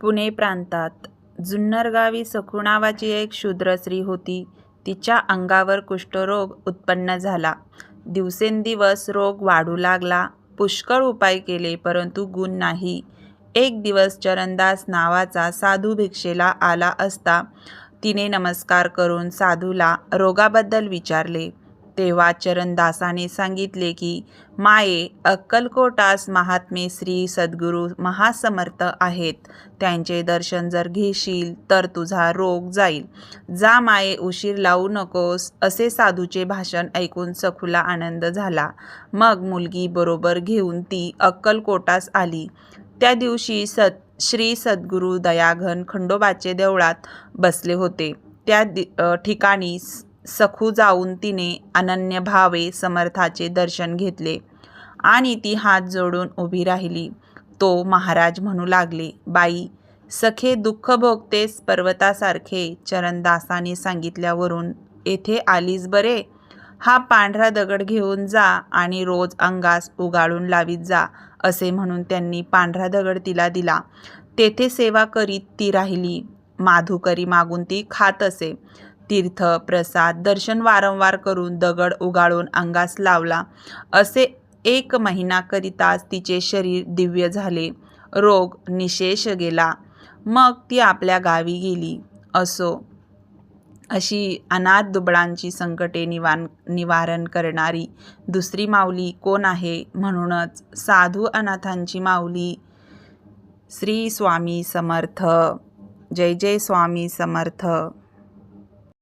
पुणे प्रांतात. जुन्नर गावी सखू नावाची एक शूद्र स्त्री होती. तिच्या अंगावर कुष्ठरोग उत्पन्न झाला. दिवसेंदिवस रोग वाढू लागला. पुष्कळ उपाय केले परंतु गुण नाही. एक दिवस चरणदास नावाचा साधू भिक्षेला आला असता तिने नमस्कार करून साधूला रोगाबद्दल विचारले. तेव्हा चरणदासाने सांगितले की माये अक्कलकोटास महात्मे श्री सद्गुरू महासमर्थ आहेत. त्यांचे दर्शन जर घेशील तर तुझा रोग जाईल. जा माये उशीर लावू नकोस असे साधूचे भाषण ऐकून सखूला आनंद झाला. मग मुलगी बरोबर घेऊन ती अक्कलकोटास आली. त्या दिवशी सत श्री सद्गुरू दयाघन खंडोबाचे देवळात बसले होते. त्या दि ठिकाणी सखू जाऊन तिने अनन्य भावे समर्थाचे दर्शन घेतले आणि ती हात जोडून उभी राहिली. तो महाराज म्हणू लागले बाई सखे दुःख भोगतेस पर्वतासारखे चरणदासाने सांगितल्यावरून येथे आलीस बरे? हा पांढरा दगड घेऊन जा आणि रोज अंगास उगाळून लावीत जा असे म्हणून त्यांनी पांढरा दगड तिला दिला. तेथे सेवा करीत ती राहिली. माधुकरी मागून ती खात असे. तीर्थ प्रसाद दर्शन वारंवार करून दगड उगाळून अंगास लावला. असे एक महिनाकरिताच तिचे शरीर दिव्य झाले. रोग निशेष गेला. मग ती आपल्या गावी गेली. असो. अशी अनाथ दुबळांची संकटे निवान निवारण करणारी दुसरी माऊली कोण आहे? म्हणूनच साधू अनाथांची माऊली श्री स्वामी समर्थ. जय जय स्वामी समर्थ.